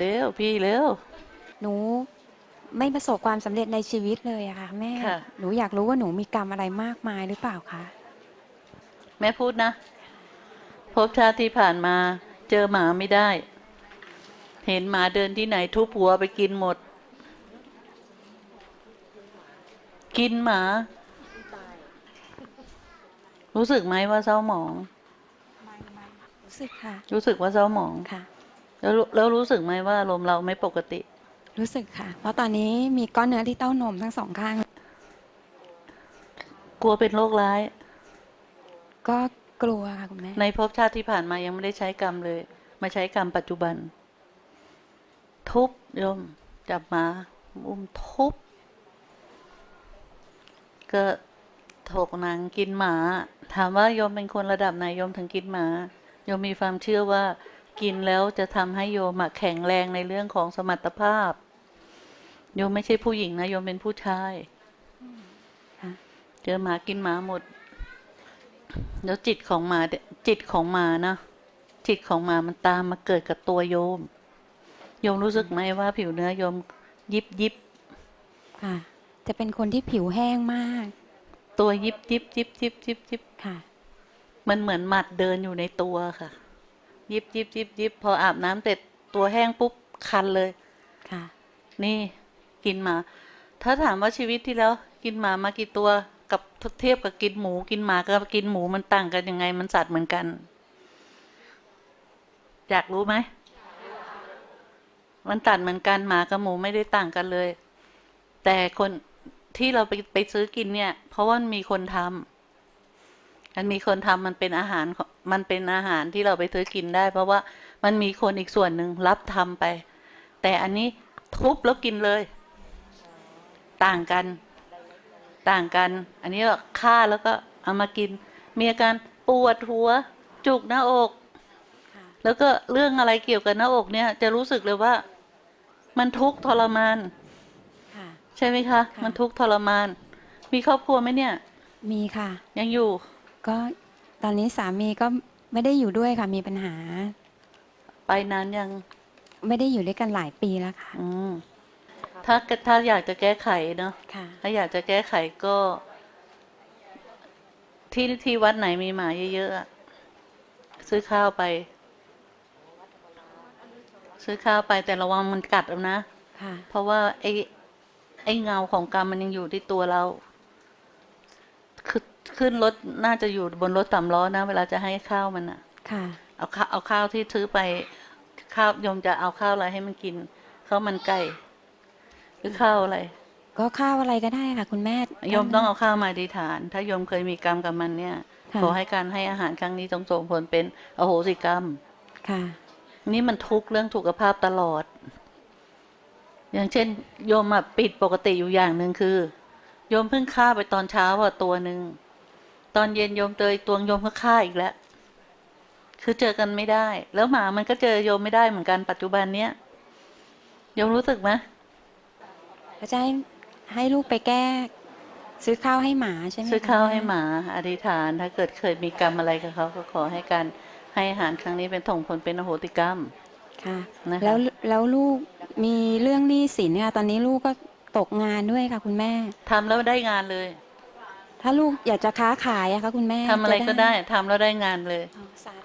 เร็วพี่เร็ว หนูไม่ประสบความสำเร็จในชีวิตเลยอะค่ะแม่ ค่ะ หนูอยากรู้ว่าหนูมีกรรมอะไรมากมายหรือเปล่าคะ แม่พูดนะภพชาติที่ผ่านมา เจอหมาไม่ได้ เห็นหมาเดินที่ไหนทุบหัวไปกินหมด กินหมา รู้สึกไหมว่าเศร้าหมอง รู้สึกค่ะ รู้สึกว่าเศร้าหมอง ค่ะ แล้วรู้แล้วรู้สึกไหมว่าอารมณ์เราไม่ปกติ รู้สึกค่ะ เพราะตอนนี้มีก้อนเนื้อที่เต้านมทั้งสองข้าง กลัวเป็นโรคร้าย ก็กลัวค่ะคุณแม่ในภพชาติที่ผ่านมายังไม่ได้ใช้กรรมเลย มาใช้กรรมปัจจุบัน ทุบโยมจับหมาอุ้มทุบก็ถกหนังกินหมา ถามว่าโยมเป็นคนระดับไหนโยมถึงกินหมาโยมมีความเชื่อว่า กินแล้วจะทำให้โยมอะแข็งแรงในเรื่องของสมรรถภาพ โยมไม่ใช่ผู้หญิงนะโยมเป็นผู้ชายค่ะเจอหมากินหมาหมด แล้วจิตของหมาเนี่ยจิตของหมานะจิตของหมามันตามมาเกิดกับตัวโยม โยมรู้สึกไหมว่าผิวเนื้อโยมยิบยิบค่ะ จะเป็นคนที่ผิวแห้งมาก ตัวยิบยิบยิบยิบยิบยิบค่ะ มันเหมือนหมัดเดินอยู่ในตัวค่ะ ยิบยิบยิบยิบพออาบน้ำเสร็จตัวแห้งปุ๊บคันเลยค่ะ นี่กินหมา ถ้าถามว่าชีวิตที่แล้ว กินหมามากี่ตัวกับเทียบกับกินหมูกินหมากับกินหมูมันต่างกันยังไง มันสัตว์เหมือนกัน อยากรู้ไหมมันตัดเหมือนกันหมากับหมูไม่ได้ต่างกันเลย แต่คนที่เราไปไปซื้อกินเนี่ย เพราะว่ามันมีคนทำ มันมีคนทำมันเป็นอาหารของมันเป็นอาหารที่เราไปซื้อกินได้ เพราะว่ามันมีคนอีกส่วนหนึ่งรับทำไป แต่อันนี้ทุบแล้วกินเลย ต่างกัน ต่างกัน อันนี้ก็ฆ่าแล้วก็เอามากิน มีอาการปวดหัว จุกหน้าอกค่ะแล้วก็เรื่องอะไรเกี่ยวกับหน้าอกเนี่ย จะรู้สึกเลยว่า มันทุกข์ทรมานค่ะใช่ไหมคะค่ะมันทุกข์ทรมาน มีครอบครัวไหมเนี่ย มีค่ะ ยังอยู่ ก็ตอนนี้สามีก็ไม่ได้อยู่ด้วยค่ะ มีปัญหา ไปนานยังไม่ได้อยู่ด้วยกันหลายปีแล้วค่ะ อืมถ้าถ้าอยากจะแก้ไขเนาะค่ะ ถ้าอยากจะแก้ไขก็ ที่ที่วัดไหนมีหมาเยอะๆอะซื้อข้าวไป ซื้อข้าวไปแต่ระวังมันกัดเอานะค่ะ เพราะว่าไอ้ไอ้เงาของกรรมมันยังอยู่ที่ตัวเรา คือ ขึ้นรถน่าจะอยู่บนรถสามล้อนะ เวลาจะให้ข้าวมันอะค่ะ เอาข้าวเอาข้าวที่ซื้อไปข้าวโยมจะเอาข้าวอะไรให้มันกินข้าวมันไก่หรือข้าวอะไร ก็ข้าวอะไรก็ได้ค่ะ คุณแม่โยมต้องเอาข้าวมาอธิษฐาน ถ้าโยมเคยมีกรรมกับมันเนี่ยค่ะขอให้การให้อาหารครั้งนี้จงส่งผลเป็นอโหสิกรรม ค่ะ นี่มันทุกข์เรื่องสุขภาพตลอด อย่างเช่น โยมอะปิดปกติอยู่อย่างหนึ่งคือ โยมเพิ่งฆ่าไปตอนเช้าอะตัวหนึ่ง ตอนเย็นโยมเจออีกตัวโยมก็ฆ่าอีกแล้ว คือเจอกันไม่ได้ แล้วหมามันก็เจอโยมไม่ได้เหมือนกันปัจจุบันเนี้ยโยมรู้สึกไหมก็จะให้ให้ลูกไปแก้ ซื้อข้าวให้หมาใช่ไหมคะซื้อข้าวให้หมา อธิษฐาน ถ้าเกิดเคยมีกรรมอะไรกับเขาก็ขอให้การให้อาหารครั้งนี้เป็นส่งผลเป็นอโหติกรรม ค่ะนะคะแล้วแล้วลูกมีเรื่องหนี้สินค่ะตอนนี้ลูกก็ตกงานด้วยค่ะคุณแม่ทำแล้วได้งานเลย ถ้าลูกอยากจะค้าขายอะคะคุณแม่ทำอะไรก็จได้ทำแล้วได้งานเลยอ๋อสาธุ